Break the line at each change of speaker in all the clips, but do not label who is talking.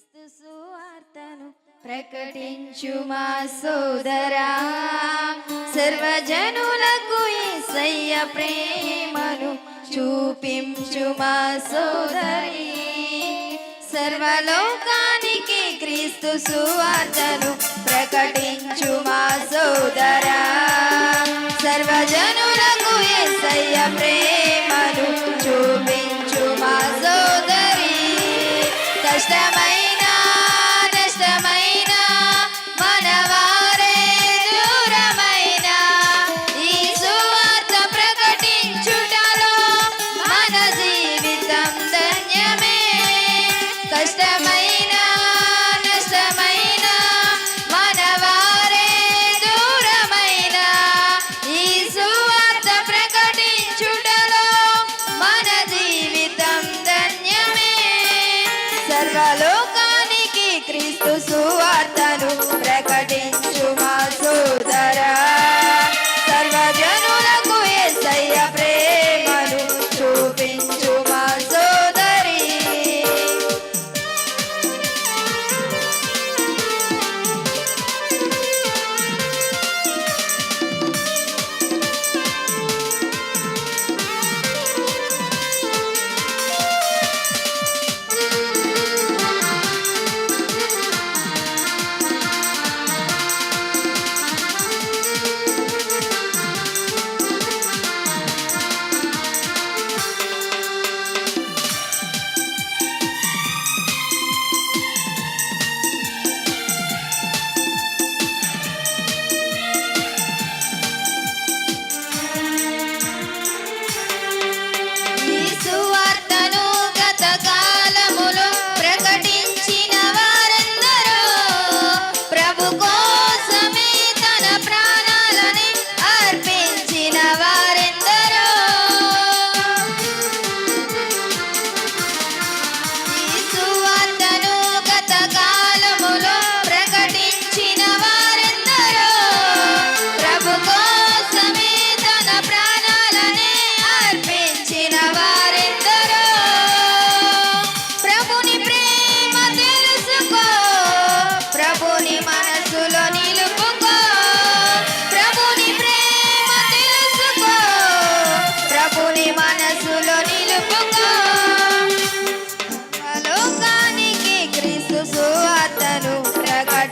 క్రీస్తు సువార్తను ప్రకటించు మా సోదరా. సర్వజనులకు ఈసయ్య ప్రేమను చూపించు మా సోదరి. సర్వలోకానికి క్రీస్తు సువార్తను ప్రకటించు మా సోదరి.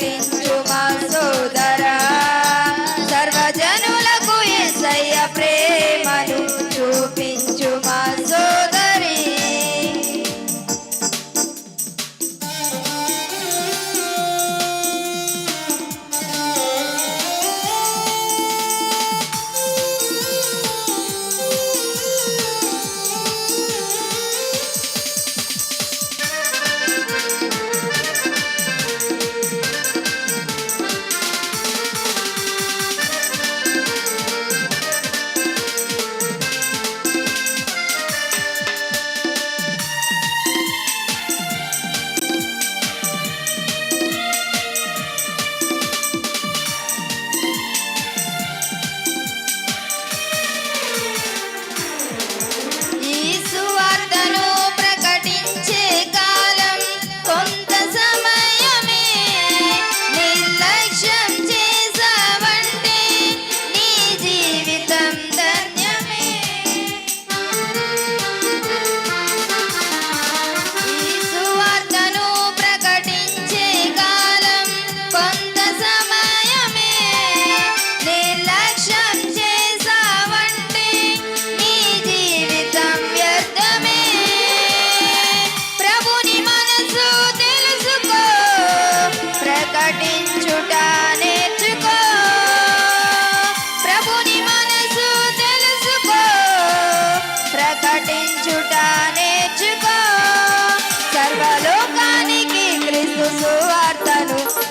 again.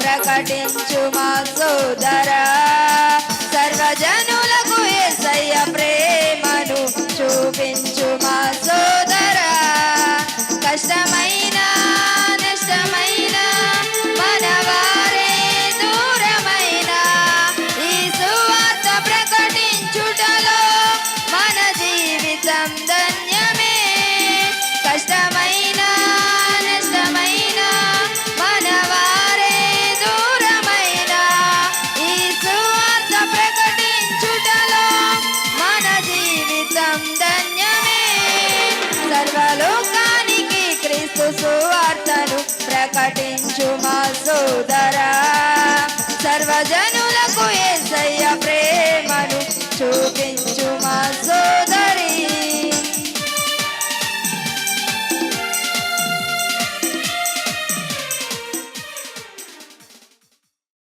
ప్రకటించు మా సోదర. నటించు మా సోదరా సర్వజన